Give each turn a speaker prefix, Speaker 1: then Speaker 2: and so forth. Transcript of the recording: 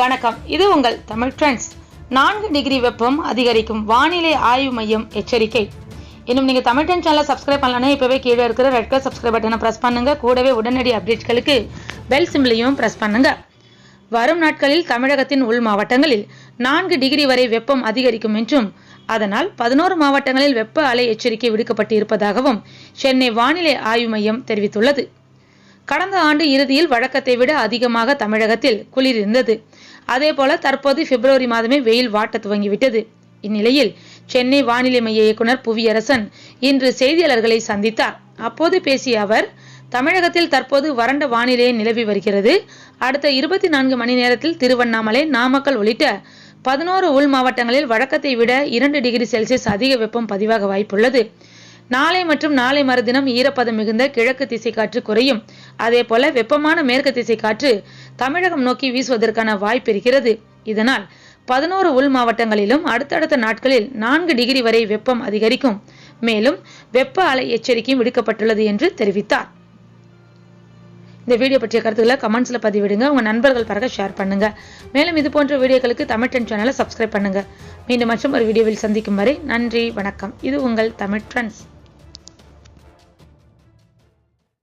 Speaker 1: வணக்கம் இது உங்கள் தமிழ் ட்ரெண்ட்ஸ் நான்கு டிகிரி வெப்பம் அதிகரிக்கும் வானிலை ஆய்வு மையம் எச்சரிக்கை இன்னும் நீங்கள் தமிழ் ட்ரெண்ட் சேனலை சப்ஸ்கிரைப் பண்ணலன்னா இப்போவே கீழே இருக்கிற ரெட் கலர் சப்ஸ்கிரைப் பட்டனை ப்ரெஸ் பண்ணுங்கள் கூடவே உடனடி அப்டேட்களுக்கு பெல் சிம்லையும் ப்ரெஸ் பண்ணுங்கள் வரும் நாட்களில் தமிழகத்தின் உள் மாவட்டங்களில் நான்கு டிகிரி வரை வெப்பம் அதிகரிக்கும் என்றும் அதனால் பதினோரு மாவட்டங்களில் வெப்ப அலை எச்சரிக்கை விடுக்கப்பட்டு இருப்பதாகவும் சென்னை வானிலை ஆய்வு மையம் தெரிவித்துள்ளது கடந்த ஆண்டு இறுதியில் வழக்கத்தை விட அதிகமாக தமிழகத்தில் குளிர் இருந்தது அதேபோல தற்போது பிப்ரவரி மாதமே வெயில் வாட்ட துவங்கிவிட்டது இந்நிலையில் சென்னை வானிலை மைய இயக்குனர் புவியரசன் இன்று செய்தியாளர்களை சந்தித்தார் அப்போது பேசிய அவர் தமிழகத்தில் தற்போது வறண்ட வானிலையை நிலவி வருகிறது அடுத்த இருபத்தி நான்கு மணி நேரத்தில் திருவண்ணாமலை நாமக்கல் உள்ளிட்ட பதினோரு உள் மாவட்டங்களில் வழக்கத்தை விட இரண்டு டிகிரி செல்சியஸ் அதிக வெப்பம் பதிவாக வாய்ப்புள்ளது நாளை மற்றும் நாளை மறுதினம் ஈரப்பதம் மிகுந்த கிழக்கு திசை காற்று குறையும் அதே போல வெப்பமான மேற்கு திசை காற்று தமிழகம் நோக்கி வீசுவதற்கான வாய்ப்பு இருக்கிறது இதனால் பதினோரு உள் மாவட்டங்களிலும் அடுத்தடுத்த நாட்களில் நான்கு டிகிரி வரை வெப்பம் அதிகரிக்கும் மேலும் வெப்ப அலை எச்சரிக்கையும் விடுக்கப்பட்டுள்ளது என்று தெரிவித்தார் இந்த வீடியோ பற்றிய கருத்துக்களை கமெண்ட்ஸில் பதிவிடுங்க உங்கள் நண்பர்கள் பிறகு ஷேர் பண்ணுங்க மேலும் இது போன்ற வீடியோக்களுக்கு தமிழ் ட்ரெண்ட் சேனலை சப்ஸ்கிரைப் பண்ணுங்க மீண்டும் மற்றும் ஒரு வீடியோவில் சந்திக்கும் வரை நன்றி வணக்கம் இது உங்கள் தமிழ் ட்ரெண்ட்ஸ்